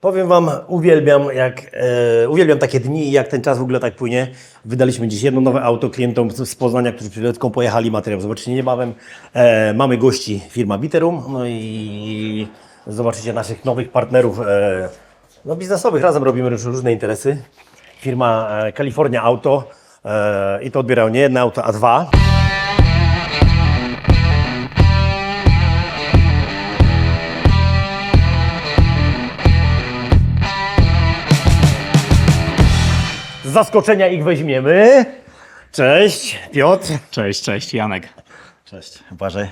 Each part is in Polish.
Powiem Wam, uwielbiam, jak, e, uwielbiam takie dni i jak ten czas w ogóle tak płynie. Wydaliśmy dziś jedno nowe auto klientom z Poznania, którzy przed chwileczką pojechali materiał. Zobaczycie niebawem. E, mamy gości firma Biterum, no i zobaczycie naszych nowych partnerów e, no, biznesowych. Razem robimy różne interesy. Firma e, California Auto e, i to odbierają nie jedno auto, a dwa. Z zaskoczenia ich weźmiemy. Cześć, Piotr. Cześć, cześć, Janek. Cześć, Błażej.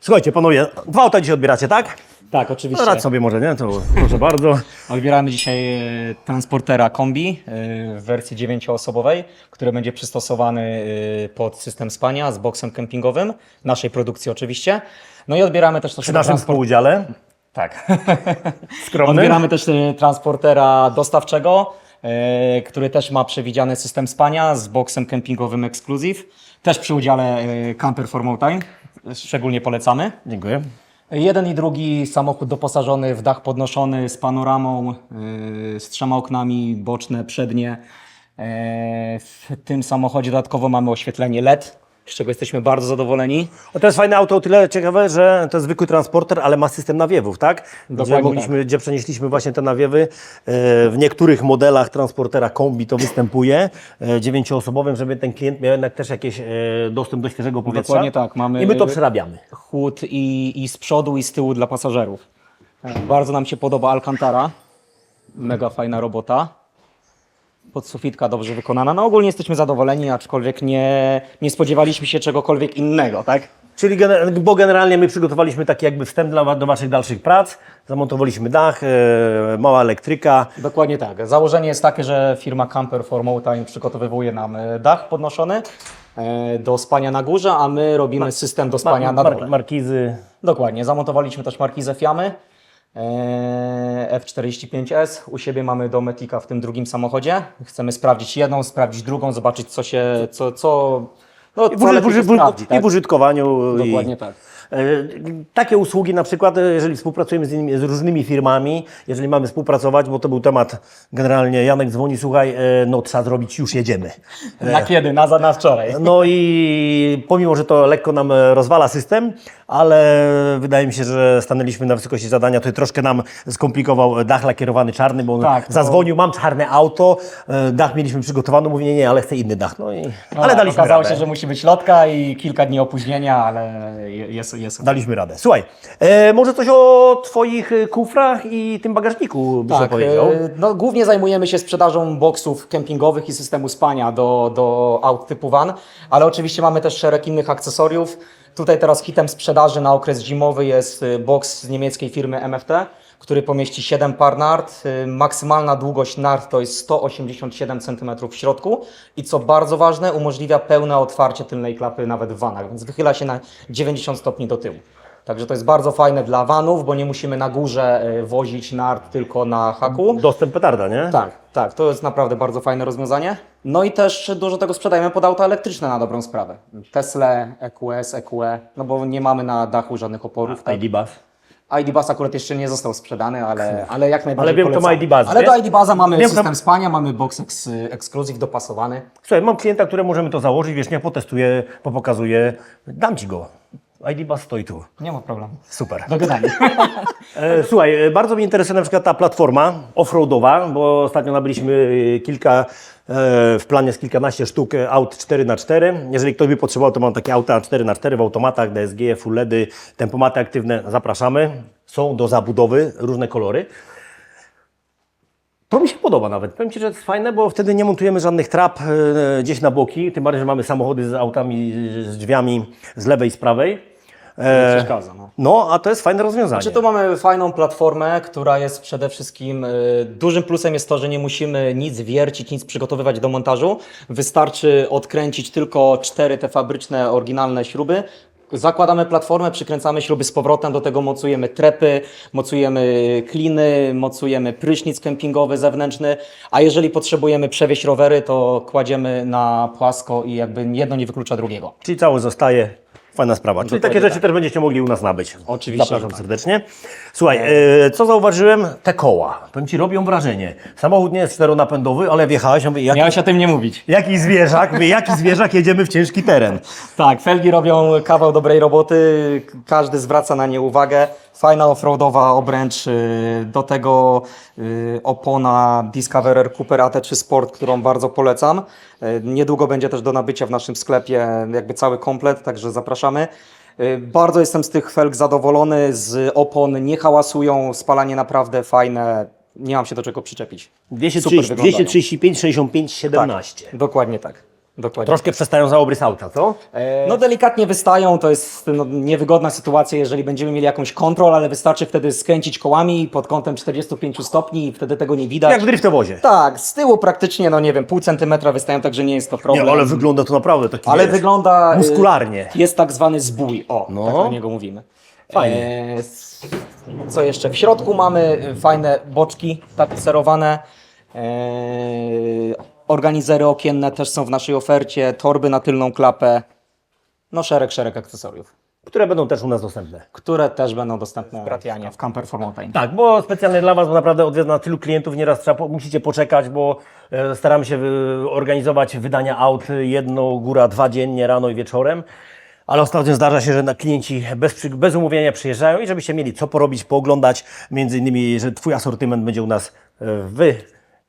Słuchajcie, panowie, dwa auta dzisiaj odbieracie, tak? Tak, No oczywiście. radź sobie może, nie? To proszę bardzo. Odbieramy dzisiaj e, transportera kombi e, w wersji dziewięcioosobowej, który będzie przystosowany e, pod system spania z boksem kempingowym, naszej produkcji oczywiście. No i odbieramy też Przy naszego naszym współudziale. Tak. Skromnym. Odbieramy też e, transportera dostawczego, który też ma przewidziany system spania z boksem kempingowym Exclusive. Też przy udziale e, Camper for Mountain. Szczególnie polecamy. Dziękuję. Jeden i drugi samochód doposażony w dach podnoszony z panoramą, yy, z trzema oknami boczne, przednie. W tym samochodzie dodatkowo mamy oświetlenie LED, z czego jesteśmy bardzo zadowoleni. O, to jest fajne auto o tyle ciekawe, że to jest zwykły transporter, ale ma system nawiewów, tak? Gdzie, Dokładnie mogliśmy, gdzie przenieśliśmy właśnie te nawiewy. E, W niektórych modelach transportera kombi to występuje, e, dziewięcioosobowym, żeby ten klient miał jednak też jakiś e, dostęp do świeżego powietrza. Dokładnie tak, mamy- I my to przerabiamy. Chłód i, i z przodu i z tyłu dla pasażerów. Yy, Bardzo nam się podoba Alcantara. Mega fajna robota. Podsufitka dobrze wykonana. No ogólnie jesteśmy zadowoleni, aczkolwiek nie, nie spodziewaliśmy się czegokolwiek innego, tak? Czyli, gener- bo generalnie my przygotowaliśmy taki jakby wstęp dla, do Waszych dalszych prac. Zamontowaliśmy dach, e, mała elektryka. Dokładnie tak. Założenie jest takie, że firma Camper for Mountain przygotowywuje nam e, dach podnoszony e, do spania na górze, a my robimy system do spania na dole. markizy. Dokładnie. Zamontowaliśmy też markizę Fiamy F45S. U siebie mamy do Metika w tym drugim samochodzie. Chcemy sprawdzić jedną, sprawdzić drugą, zobaczyć co się, co, co no, I w, się sprawdzi, tak? w użytkowaniu. Dokładnie i, tak. E, Takie usługi na przykład, e, jeżeli współpracujemy z, innymi, z różnymi firmami, jeżeli mamy współpracować, bo to był temat generalnie, Janek dzwoni, słuchaj, e, no trzeba zrobić, już jedziemy. Na kiedy? Na, za- na wczoraj. No i pomimo, że to lekko nam rozwala system, ale wydaje mi się, że stanęliśmy na wysokości zadania. To troszkę nam skomplikował dach lakierowany czarny, bo on Tak, to- zadzwonił, mam czarne auto, dach mieliśmy przygotowany, mówi nie, nie, ale chcę inny dach. No i, No ale tak, daliśmy Okazało radę. się, że musi być lotka i kilka dni opóźnienia, ale je- jest, jest Daliśmy radę. Słuchaj, e, może coś o Twoich e, kufrach i tym bagażniku byś opowiedział? e, no, głównie zajmujemy się sprzedażą boksów kempingowych i systemu spania do, do aut typu van, ale oczywiście mamy też szereg innych akcesoriów. Tutaj teraz hitem sprzedaży na okres zimowy jest y, boks z niemieckiej firmy MFT, który pomieści 7 par nart. Y, Maksymalna długość nart to jest 187 cm w środku i co bardzo ważne, umożliwia pełne otwarcie tylnej klapy nawet w vanach, więc wychyla się na 90 stopni do tyłu. Także to jest bardzo fajne dla vanów, bo nie musimy na górze y, wozić nart tylko na haku. Dostęp petarda, nie? Tak, tak, to jest naprawdę bardzo fajne rozwiązanie. No i też dużo tego sprzedajemy pod auta elektryczne na dobrą sprawę. Tesla, EQS, EQE, no bo nie mamy na dachu żadnych oporów. Tak. ID Bus. ID Bus akurat jeszcze nie został sprzedany, ale, ale jak najbardziej Ale wiem, to ma polecam. ID Bus, Ale nie? do ID Busa mamy Wiem, system spania, mamy box ex, exclusive dopasowany. Słuchaj, mam klienta, które możemy to założyć, wiesz, niech potestuję, popokazuję, dam Ci go. ID Bus stoi tu. Nie ma problemu. Super. Dogadanie. Słuchaj, e, bardzo mnie interesuje na przykład ta platforma offroadowa, bo ostatnio nabyliśmy e, kilka, e, w planie jest kilkanaście sztuk aut 4x4. Jeżeli ktoś by potrzebował, to mam takie auta 4x4 w automatach, DSG, full LEDy, tempomaty aktywne, zapraszamy. Są do zabudowy, różne kolory. To mi się podoba nawet. Powiem Ci, że jest fajne, bo wtedy nie montujemy żadnych trap e, gdzieś na boki, tym bardziej, że mamy samochody z autami, z drzwiami z lewej i z prawej. E, przeszkadza, no. no, a to jest fajne rozwiązanie. Czy tu mamy fajną platformę, która jest przede wszystkim y, dużym plusem jest to, że nie musimy nic wiercić, nic przygotowywać do montażu. Wystarczy odkręcić tylko cztery te fabryczne, oryginalne śruby. Zakładamy platformę, przykręcamy śruby z powrotem, do tego mocujemy trepy, mocujemy kliny, mocujemy prysznic kempingowy zewnętrzny, a jeżeli potrzebujemy przewieźć rowery, to kładziemy na płasko i jakby jedno nie wyklucza drugiego. Czyli cały zostaje Fajna sprawa. Czyli takie rzeczy tak. też będziecie mogli u nas nabyć. Oczywiście, Zapraszam tak. serdecznie. Słuchaj, e, co zauważyłem? Te koła. Powiem Ci, robią wrażenie. Samochód nie jest czteronapędowy, ale wjechałeś, ja mówię, jaki, Miałeś o tym nie mówić. jaki zwierzak, mówię, jaki zwierzak, jedziemy w ciężki teren. Tak, felgi robią kawał dobrej roboty, każdy zwraca na nie uwagę. Fajna offroadowa obręcz, y, do tego y, opona Discoverer Cooper AT3 Sport, którą bardzo polecam. Y, Niedługo będzie też do nabycia w naszym sklepie jakby cały komplet, także zapraszamy. Bardzo jestem z tych felg zadowolony, z opon nie hałasują, spalanie naprawdę fajne, nie mam się do czego przyczepić. 230, wyglądają. 235, 65, 17. Dokładnie tak. Dokładnie. Troszkę przestają za obrys auta, co? No delikatnie wystają, to jest no, niewygodna sytuacja, jeżeli będziemy mieli jakąś kontrol, ale wystarczy wtedy skręcić kołami pod kątem 45 stopni i wtedy tego nie widać. Jak w driftowozie. Tak, z tyłu praktycznie, no nie wiem, pół centymetra wystają, także nie jest to problem. Nie, ale wygląda to naprawdę taki, Ale wiesz, wygląda... y, muskularnie. Jest tak zwany zbój, o, No. tak na niego mówimy. Fajnie. E, co jeszcze? W środku mamy fajne boczki tapicerowane. E, organizery okienne też są w naszej ofercie, torby na tylną klapę. No szereg, szereg akcesoriów, które będą też u nas dostępne. które też będą dostępne w Bratianie, w Camper for Mountain. Tak, bo specjalnie dla Was, bo naprawdę odwiedzę na tylu klientów, nieraz trzeba, po- musicie poczekać, bo e, staramy się wy, organizować wydania aut jedno, góra dwa dziennie, rano i wieczorem. Ale ostatnio zdarza się, że na klienci bez, przy- bez umówienia przyjeżdżają i żebyście mieli co porobić, pooglądać, między innymi, że Twój asortyment będzie u nas e, w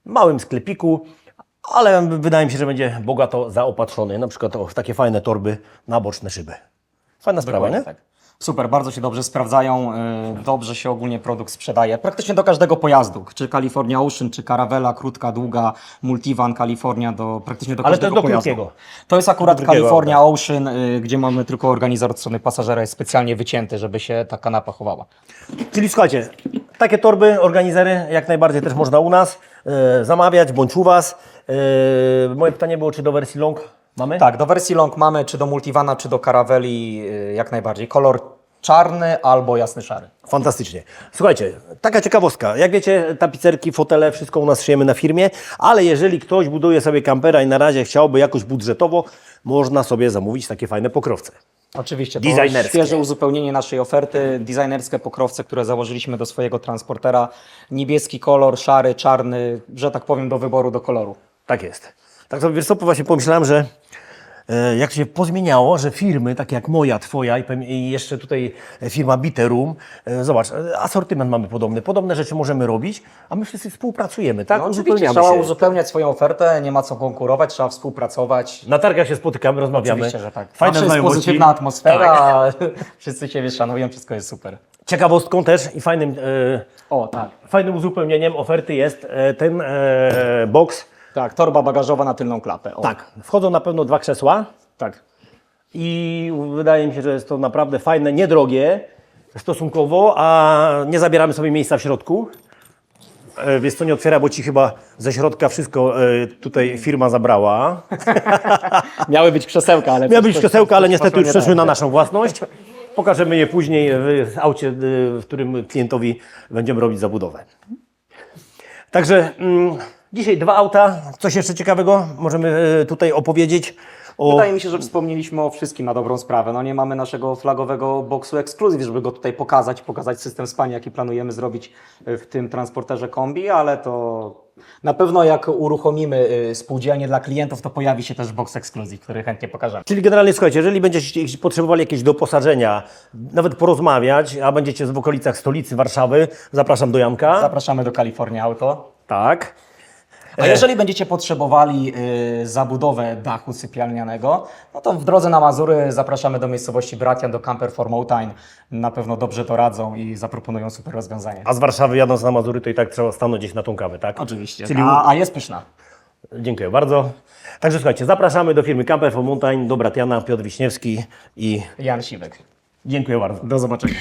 małym sklepiku, ale wydaje mi się, że będzie bogato zaopatrzony, na przykład w takie fajne torby na boczne szyby. Fajna sprawa, nie? Tak. Super, bardzo się dobrze sprawdzają, y, dobrze się ogólnie produkt sprzedaje. Praktycznie do każdego pojazdu, czy California Ocean, czy Caravella, krótka, długa, Multivan California, do, praktycznie do Ale to każdego jest do pojazdu. krótkiego. To jest akurat Do California Ocean, y, gdzie mamy tylko organizor od strony pasażera, jest specjalnie wycięty, żeby się ta kanapa chowała. Czyli słuchajcie, takie torby, organizery jak najbardziej też można u nas e, zamawiać, bądź u Was. E, moje pytanie było, czy do wersji long mamy? Tak, do wersji long mamy, czy do Multivana, czy do Caravelli, y, jak najbardziej. Kolor czarny albo jasny szary. Fantastycznie. Słuchajcie, taka ciekawostka. Jak wiecie, tapicerki, fotele, wszystko u nas szyjemy na firmie, ale jeżeli ktoś buduje sobie kampera i na razie chciałby jakoś budżetowo, można sobie zamówić takie fajne pokrowce. Oczywiście, to Designerskie. świeże uzupełnienie naszej oferty, designerskie pokrowce, które założyliśmy do swojego transportera. Niebieski kolor, szary, czarny, że tak powiem do wyboru, do koloru. Tak jest. Tak sobie, wiesz co, właśnie pomyślałem, że jak się pozmieniało, że firmy, takie jak moja, twoja i, jeszcze tutaj firma Biterum, e, zobacz, e, asortyment mamy podobny, podobne rzeczy możemy robić, a my wszyscy współpracujemy, tak? No, oczywiście trzeba się. uzupełniać swoją ofertę, nie ma co konkurować, trzeba współpracować. Na targach się spotykamy, rozmawiamy. Oczywiście, że tak. Zawsze jest pozytywna atmosfera, Tak. wszyscy siebie szanują, wszystko jest super. Ciekawostką też i fajnym, e, O, tak. fajnym uzupełnieniem oferty jest e, ten e, box. Tak, torba bagażowa na tylną klapę. O, Tak, wchodzą na pewno dwa krzesła tak. i wydaje mi się, że jest to naprawdę fajne, niedrogie stosunkowo, a nie zabieramy sobie miejsca w środku. E, Wiesz co, nie otwiera, bo Ci chyba ze środka wszystko e, tutaj firma zabrała. Miały być krzesełka, ale... Miały być krzesełka, ale niestety już przeszły tak. na naszą własność. Pokażemy je później w aucie, y, w którym klientowi będziemy robić zabudowę. Także mm, dzisiaj dwa auta. Coś jeszcze ciekawego możemy y, tutaj opowiedzieć. O... Wydaje mi się, że wspomnieliśmy o wszystkim na dobrą sprawę. No nie mamy naszego flagowego boksu Exclusive, żeby go tutaj pokazać, pokazać system spania, jaki planujemy zrobić w tym transporterze kombi, ale to na pewno jak uruchomimy y, spółdzielnie dla klientów, to pojawi się też box Exclusive, który chętnie pokażemy. Czyli generalnie słuchajcie, jeżeli będziecie potrzebowali jakieś doposażenia, nawet porozmawiać, a będziecie w okolicach stolicy Warszawy, zapraszam do Janka. Zapraszamy do Kalifornii Auto. tak. A jeżeli będziecie potrzebowali y, zabudowę dachu sypialnianego, no to w drodze na Mazury zapraszamy do miejscowości Bratian, do Camper for Mountain. Na pewno dobrze to radzą i zaproponują super rozwiązanie. A z Warszawy jadąc na Mazury, to i tak trzeba stanąć gdzieś na tą kawę, tak? Oczywiście. Czyli A, a jest pyszna. Dziękuję bardzo. Także słuchajcie, zapraszamy do firmy Camper for Mountain, do Bratiana, Piotr Wiśniewski i Jan Siwek. dziękuję bardzo. Do zobaczenia.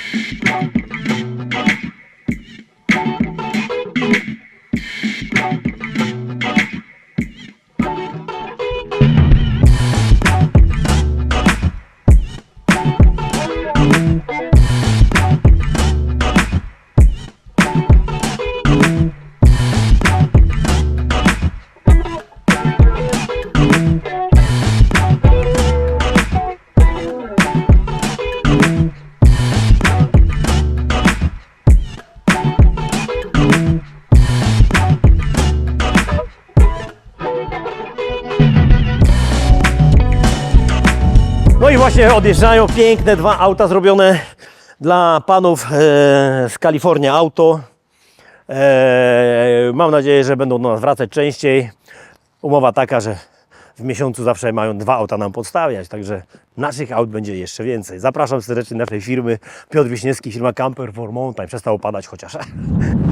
Odjeżdżają piękne dwa auta zrobione dla panów e, z Kalifornia Auto. E, mam nadzieję, że będą do nas wracać częściej. Umowa taka, że w miesiącu zawsze mają dwa auta nam podstawiać, także naszych aut będzie jeszcze więcej. Zapraszam serdecznie naszej firmy. Piotr Wiśniewski, firma Camper for Mountain. Przestało padać chociaż.